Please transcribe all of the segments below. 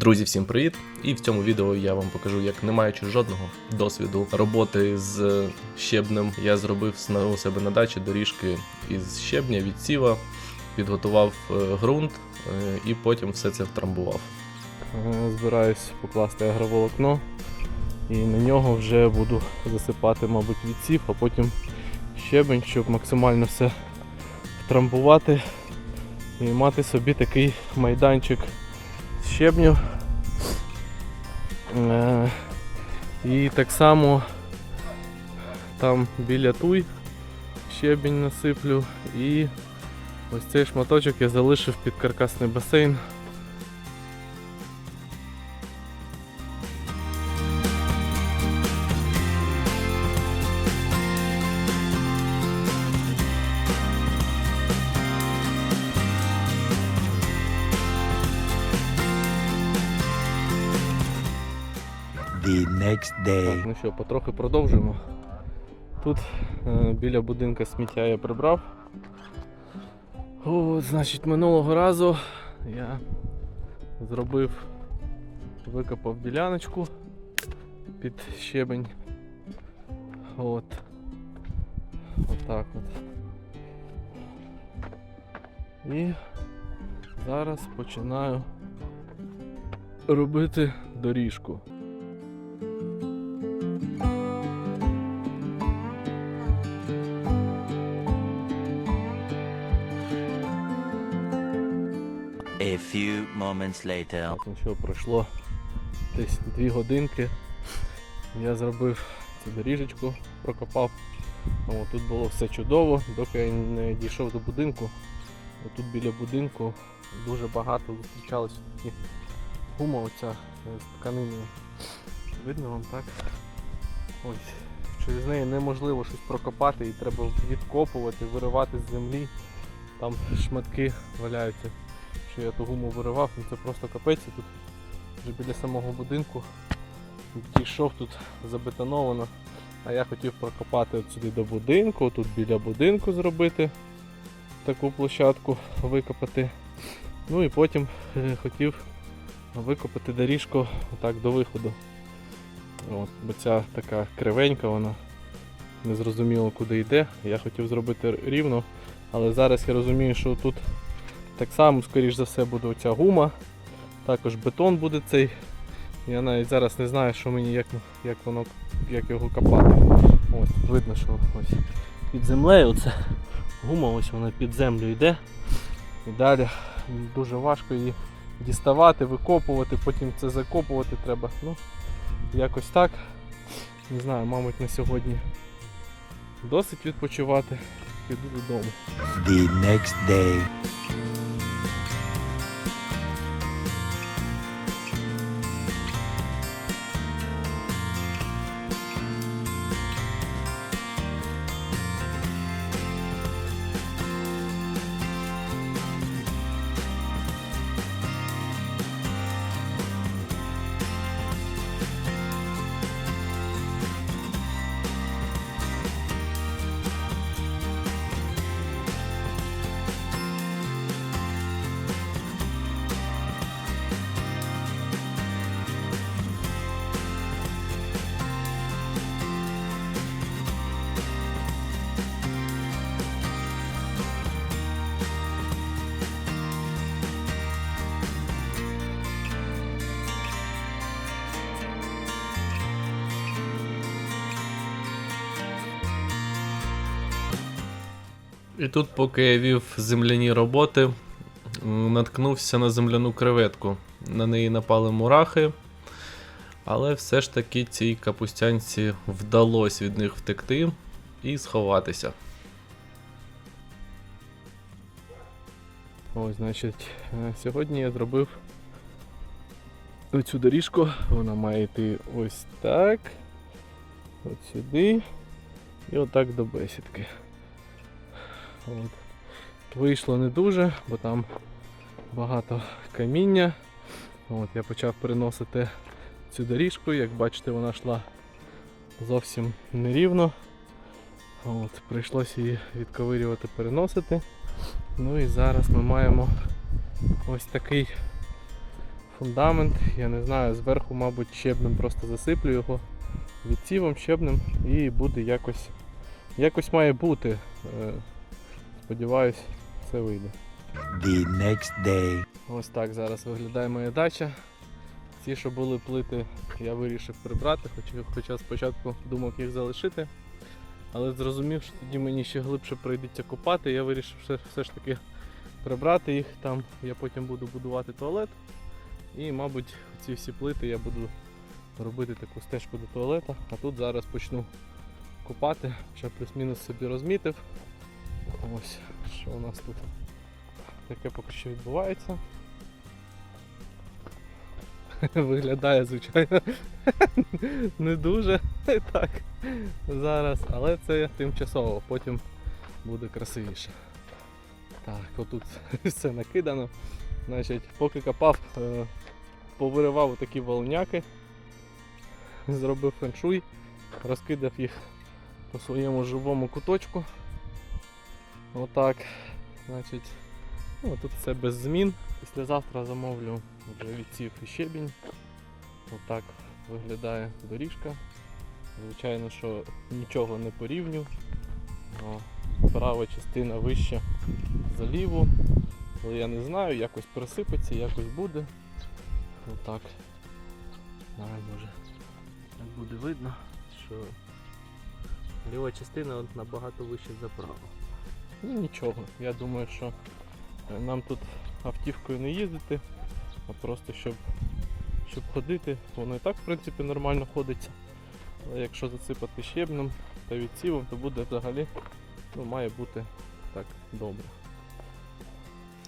Друзі, всім привіт! І в цьому відео я вам покажу, як не маючи жодного досвіду роботи з щебнем, я зробив у себе на дачі доріжки із щебня, від сіва, підготував е, ґрунт е, і потім все це втрамбував. Е, Збираюсь покласти агроволокно і на нього вже буду засипати, мабуть, відсів, а потім щебень, щоб максимально все втрамбувати і мати собі такий майданчик щебню. Е, І так само там біля туй щебінь насиплю і ось цей шматочок я залишив під каркасний басейн. Next day. Так, ну що, потрохи продовжуємо. Тут е, біля будинка сміття я прибрав. От, значить, минулого разу я зробив, викопав діляночку під щебень. От. Отак от. І зараз починаю робити доріжку. Few moments later. Так, ну що, пройшло десь дві годинки. Я зробив цю доріжечку, прокопав. О, тут було все чудово, доки я не дійшов до будинку. Тут біля будинку дуже багато зустрічалось гума оця е, з тканиною. Видно вам так? Ось. Через неї неможливо щось прокопати і треба відкопувати, виривати з землі. Там шматки валяються що я ту гуму виривав, ну це просто капець. І Тут вже біля самого будинку дійшов тут забетоновано. А я хотів прокопати сюди до будинку, тут біля будинку зробити таку площадку, викопати. Ну і потім е, хотів викопати доріжку отак до виходу. От, бо ця така кривенька, вона не зрозуміло куди йде. Я хотів зробити рівно, але зараз я розумію, що тут так само, скоріш за все, буде оця гума. Також бетон буде цей. Я навіть зараз не знаю, що мені, як, як воно, як його копати. Ось, тут видно, що ось під землею оце гума, ось вона під землю йде. І далі дуже важко її діставати, викопувати, потім це закопувати треба. Ну, якось так. Не знаю, мабуть, на сьогодні досить відпочивати. Піду додому. The next day. І тут, поки я вів земляні роботи, наткнувся на земляну креветку. На неї напали мурахи, але все ж таки цій капустянці вдалося від них втекти і сховатися. Ось, значить, е, сьогодні я зробив оцю доріжку. Вона має йти ось так. От сюди. І отак до бесідки. От. Вийшло не дуже, бо там багато каміння. От, я почав переносити цю доріжку, як бачите, вона йшла зовсім нерівно. От, прийшлося її відковирювати, переносити. Ну і зараз ми маємо ось такий фундамент. Я не знаю, зверху, мабуть, щебнем просто засиплю його відсівом, щебнем і буде якось. Якось має бути. Сподіваюсь, все вийде. The next day. Ось так зараз виглядає моя дача. Ці, що були плити, я вирішив прибрати, хоча, хоча спочатку думав їх залишити. Але зрозумів, що тоді мені ще глибше прийдеться копати, я вирішив все, все ж таки прибрати їх. Там я потім буду будувати туалет. І, мабуть, ці всі плити я буду робити таку стежку до туалета. А тут зараз почну копати, ще плюс-мінус собі розмітив. Ось, що у нас тут таке поки що відбувається. Виглядає, звичайно, не дуже так зараз, але це тимчасово, потім буде красивіше. Так, отут все накидано. Значить, поки копав, е, повиривав такі волоняки, зробив феншуй, розкидав їх по своєму живому куточку. Отак. Значить, ну, тут все без змін. Післязавтра замовлю вже відсів і щебінь. Отак виглядає доріжка. Звичайно, що нічого не порівню. Права частина вища за ліву. Але я не знаю, якось присипеться, якось буде. Отак. Знаю, може. Так буде видно, що ліва частина набагато вища за праву. Ну нічого, я думаю, що е, нам тут автівкою не їздити, а просто щоб, щоб ходити. Воно і так в принципі нормально ходиться. Але якщо засипати щебнем та відсівом, то буде взагалі ну, має бути так добре.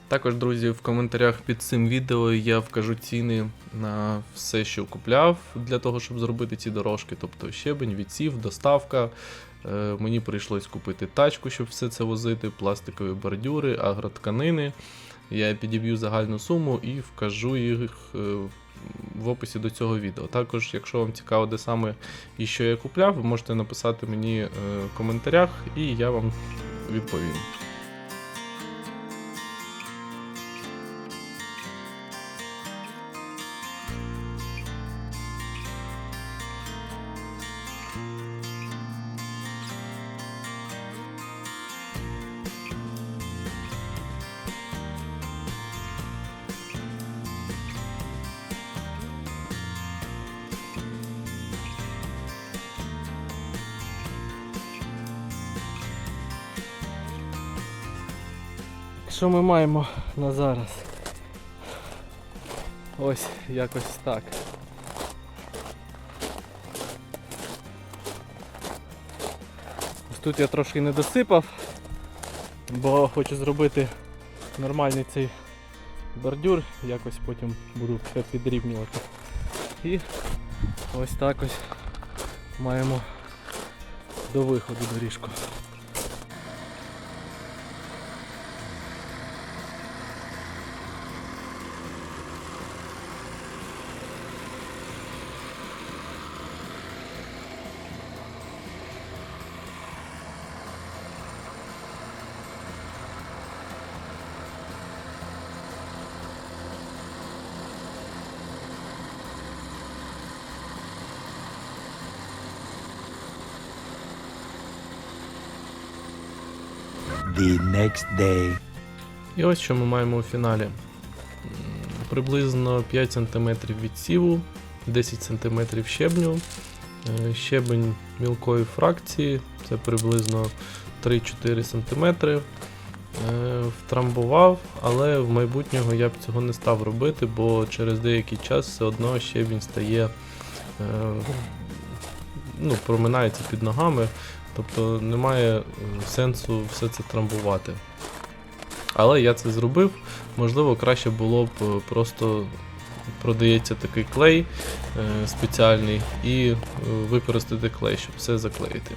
Також, друзі, в коментарях під цим відео я вкажу ціни на все, що купляв для того, щоб зробити ці дорожки. Тобто щебень, відсів, доставка. Е, мені прийшлось купити тачку, щоб все це возити, пластикові бордюри, агротканини. Я підіб'ю загальну суму і вкажу їх е, в описі до цього відео. Також, якщо вам цікаво, де саме і що я купляв, ви можете написати мені е, в коментарях, і я вам відповім. Що ми маємо на зараз? Ось якось так. Ось тут я трошки не досипав, бо хочу зробити нормальний цей бордюр, якось потім буду все підрівнювати. І ось так ось маємо до виходу доріжку. The next day. І ось що ми маємо у фіналі. Приблизно 5 см відсіву, 10 см щебню, е, щебень мілкої фракції, це приблизно 3-4 см. Е, Втрамбував, але в майбутнього я б цього не став робити, бо через деякий час все одно щебінь стає, е, ну, проминається під ногами, тобто немає е, сенсу все це трамбувати. Але я це зробив. Можливо, краще було б е, просто продається такий клей е, спеціальний і використати клей, щоб все заклеїти.